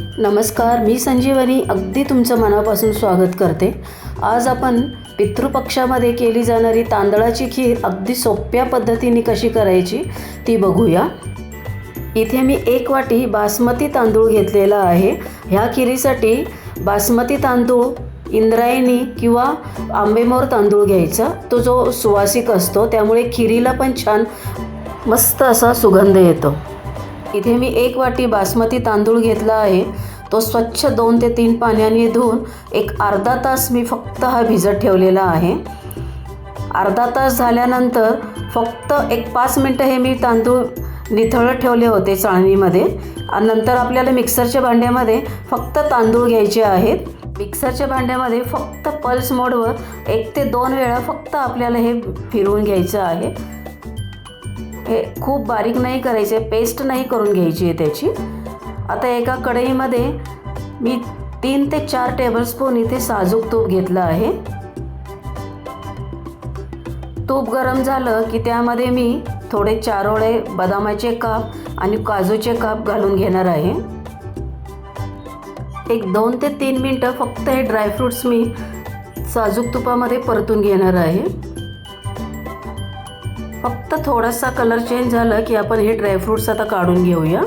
नमस्कार मी संजीवनी अगदी तुमचं मनापासून स्वागत करते. आज आपण पितृपक्षामध्ये केली जाणारी तांदळाची खीर अगदी सोप्या पद्धतीने कशी करायची ती बघूया. इथे मी एक वाटी बासमती तांदूळ घेतलेला आहे. ह्या खिरीसाठी बासमती तांदूळ इंद्रायणी किंवा आंबेमोर तांदूळ घ्यायचा. तो जो सुवासिक असतो त्यामुळे खिरीला पण छान मस्त असा सुगंध येतो. इथे मी एक वाटी बासमती तांदूळ घेतला आहे. तो स्वच्छ दोन ते तीन पाण्याने धुवून एक अर्धा तास मी फक्त हा भिजत ठेवलेला आहे. अर्धा तास झाल्यानंतर फक्त एक पाच मिनटं हे मी तांदूळ निथळत ठेवले होते चाळणीमध्ये. आणि नंतर आपल्याला मिक्सरच्या भांड्यामध्ये फक्त तांदूळ घ्यायचे आहेत. मिक्सरच्या भांड्यामध्ये फक्त पल्स मोडवर एक ते दोन वेळा फक्त आपल्याला हे फिरवून घ्यायचं आहे. हे खूप बारीक नाही करायचे पेस्ट नाही करून घ्यायची आहे त्याची. आता एका कढईमध्ये मी तीन ते चार टेबलस्पून इथे साजूक तूप घेतलं आहे. तूप गरम झालं की त्यामध्ये मी थोडे चारोळे बदामाचे काप आणि काजूचे काप घालून घेणार आहे. एक दोन ते तीन मिनटं फक्त हे ड्रायफ्रूट्स मी साजूक तुपामध्ये परतून घेणार आहे. फक्त थोडासा कलर चेंज झाला की आपण हे ड्रायफ्रूट्स आता काढून घेऊया.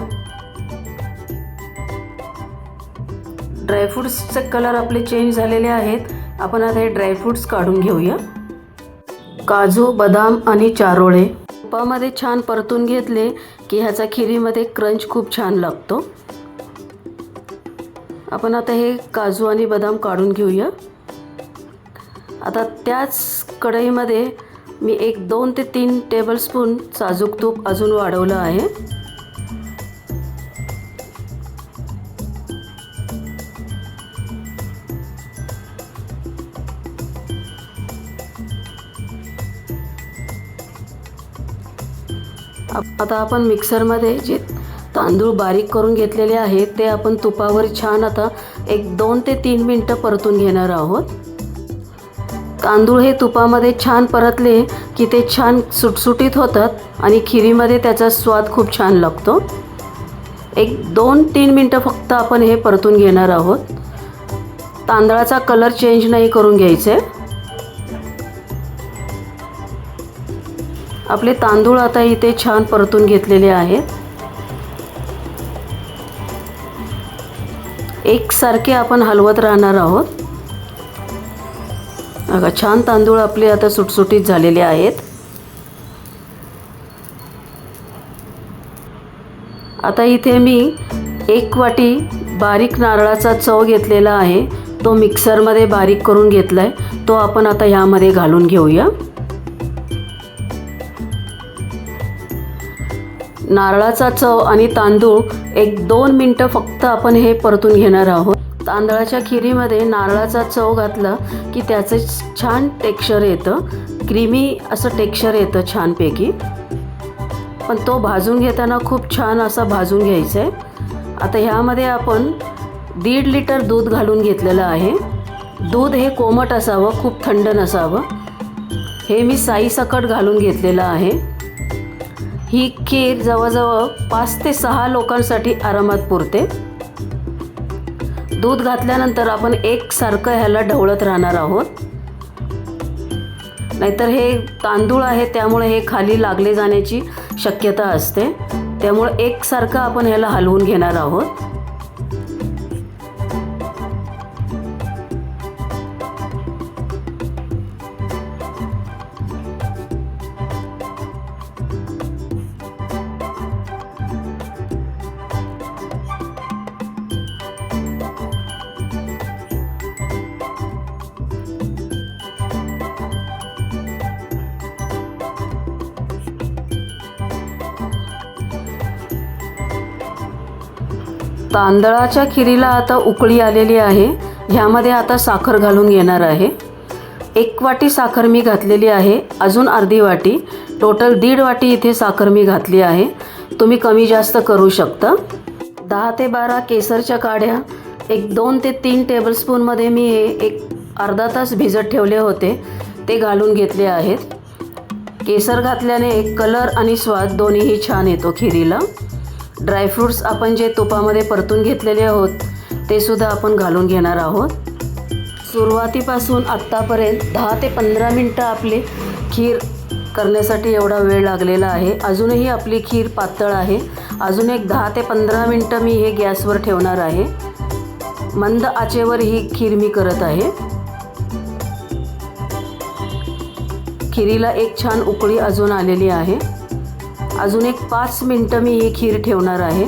ड्रायफ्रूट्सचे कलर आपले चेंज झालेले आहेत. आपण आता हे ड्रायफ्रूट्स काढून घेऊया. काजू बदाम आणि चारोळे. तुपामध्ये छान परतून घेतले की ह्याचा खिरीमध्ये क्रंच खूप छान लागतो. आपण आता हे काजू आणि बदाम काढून घेऊया. आता त्याच कढईमध्ये मी एक दोन ते तीन टेबलस्पून साजूक तूप अजून वाढवलं आहे. आप- आता आपण मिक्सरमध्ये जे तांदूळ बारीक करून घेतलेले आहेत ते आपण तुपावर छान आता एक दोन ते तीन मिनटं परतून घेणार आहोत. तांदूळ हे तुपामध्ये छान परतले की ते छान सुटसुटीत होतात आणि खिरीमध्ये त्याचा स्वाद खूप छान लागतो. एक दोन तीन मिनटं फक्त आपण हे परतून घेणार आहोत. तांदळाचा कलर चेंज नाही करून घ्यायचे. आपले तांदूळ आता इथे छान परतून घेतलेले आहेत. एकसारखे आपण हलवत राहणार आहोत. बघा छान तांदूळ आपले आता सुटसुटीत झालेले आहेत. आता इथे मी एक वाटी बारीक नारळाचा चव घेतलेला आहे. तो मिक्सरमध्ये बारीक करून घेतला आहे तो आपण आता ह्यामध्ये घालून घेऊया. नारळाचा चव आणि तांदूळ एक दोन मिनटं फक्त आपण हे परतून घेणार आहोत. तांदळाच्या खिरीमध्ये नारळाचा चव घातला की त्याचं छान टेक्स्चर येतं. क्रीमी असं टेक्स्चर येतं छानपैकी. पण तो भाजून घेताना खूप छान असा भाजून घ्यायचा आहे आता ह्यामध्ये आपण दीड लिटर दूध घालून घेतलेलं आहे. दूध हे कोमट असावं खूप थंड नसावं. हे मी साईसकट घालून घेतलेलं आहे. ही खीर जवळजवळ पाच ते सहा लोकांसाठी आरामात पुरते. दूध घातल्यानंतर आपण एकसारखं ह्याला ढवळत राहणार आहोत. नाहीतर हे तांदूळ आहे त्यामुळे हे खाली लागले जाण्याची शक्यता असते. त्यामुळे एकसारखं आपण ह्याला हलवून घेणार आहोत. तांदळाच्या खिरीला आता उकळी आलेली आहे. ह्यामध्ये आता साखर घालून घेणार आहे. एक वाटी साखर मी घातलेली आहे. अजून अर्धी वाटी. टोटल दीड वाटी इथे साखर मी घातली आहे. तुम्ही कमी जास्त करू शकता. दहा ते बारा केसरच्या काड्या. एक दोन ते तीन टेबलस्पूनमध्ये मी हे एक अर्धा तास भिजत ठेवले होते. ते घालून घेतले आहेत. केसर घातल्याने एक कलर आणि स्वाद दोन्हीही छान येतो खिरीला. ड्रायफ्रूट्स आपण जे तुपामध्ये परतून घेतलेले आहोत ते सुद्धा आपण घालून घेणार आहोत. सुरुवातीपासून आत्तापर्यंत दहा ते पंधरा मिनटं आपली खीर करण्यासाठी एवढा वेळ लागलेला आहे. अजूनही आपली खीर पातळ आहे. अजून एक दहा ते पंधरा मिनटं मी हे गॅसवर ठेवणार आहे. मंद आचेवर ही खीर मी करत आहे. खिरीला एक छान उकळी अजून आलेली आहे. अजून एक पाच मिनटं मी ही खीर ठेवणार आहे.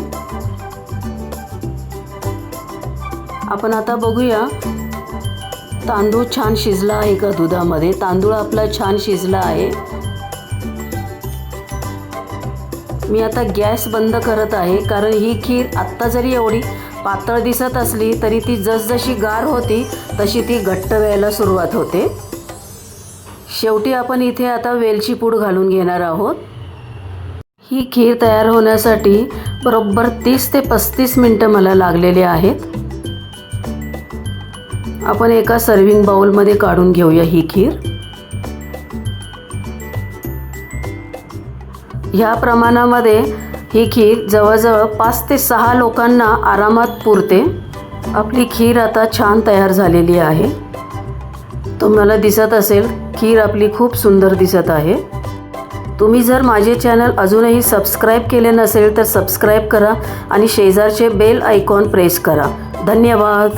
आपण आता बघूया तांदूळ छान शिजला आहे का दुधामध्ये? तांदूळ आपला छान शिजला आहे. मी आता गॅस बंद करत आहे कारण ही खीर आत्ता जरी एवढी पातळ दिसत असली तरी ती जसजशी गार होती तशी ती घट्ट व्हायला सुरुवात होते. शेवटी आपण इथे आता वेलची पूड घालून घेणार आहोत. ही खीर तयार होण्यासाठी बरोबर तीस ते पस्तीस मिनटं मला लागलेले आहेत. आपण एका सर्विंग बाउलमध्ये काढून घेऊया ही खीर. ह्या प्रमाणामध्ये ही खीर जवळजवळ पाच ते सहा लोकांना आरामात पुरते. आपली खीर आता छान तयार झालेली आहे. तुम्हाला दिसत असेल खीर आपली खूप सुंदर दिसत आहे. तुम्ही जर माझे चॅनल अजूनही सबस्क्राईब केले नसेल तर सबस्क्राईब करा आणि शेजारचे बेल आयकॉन प्रेस करा. धन्यवाद.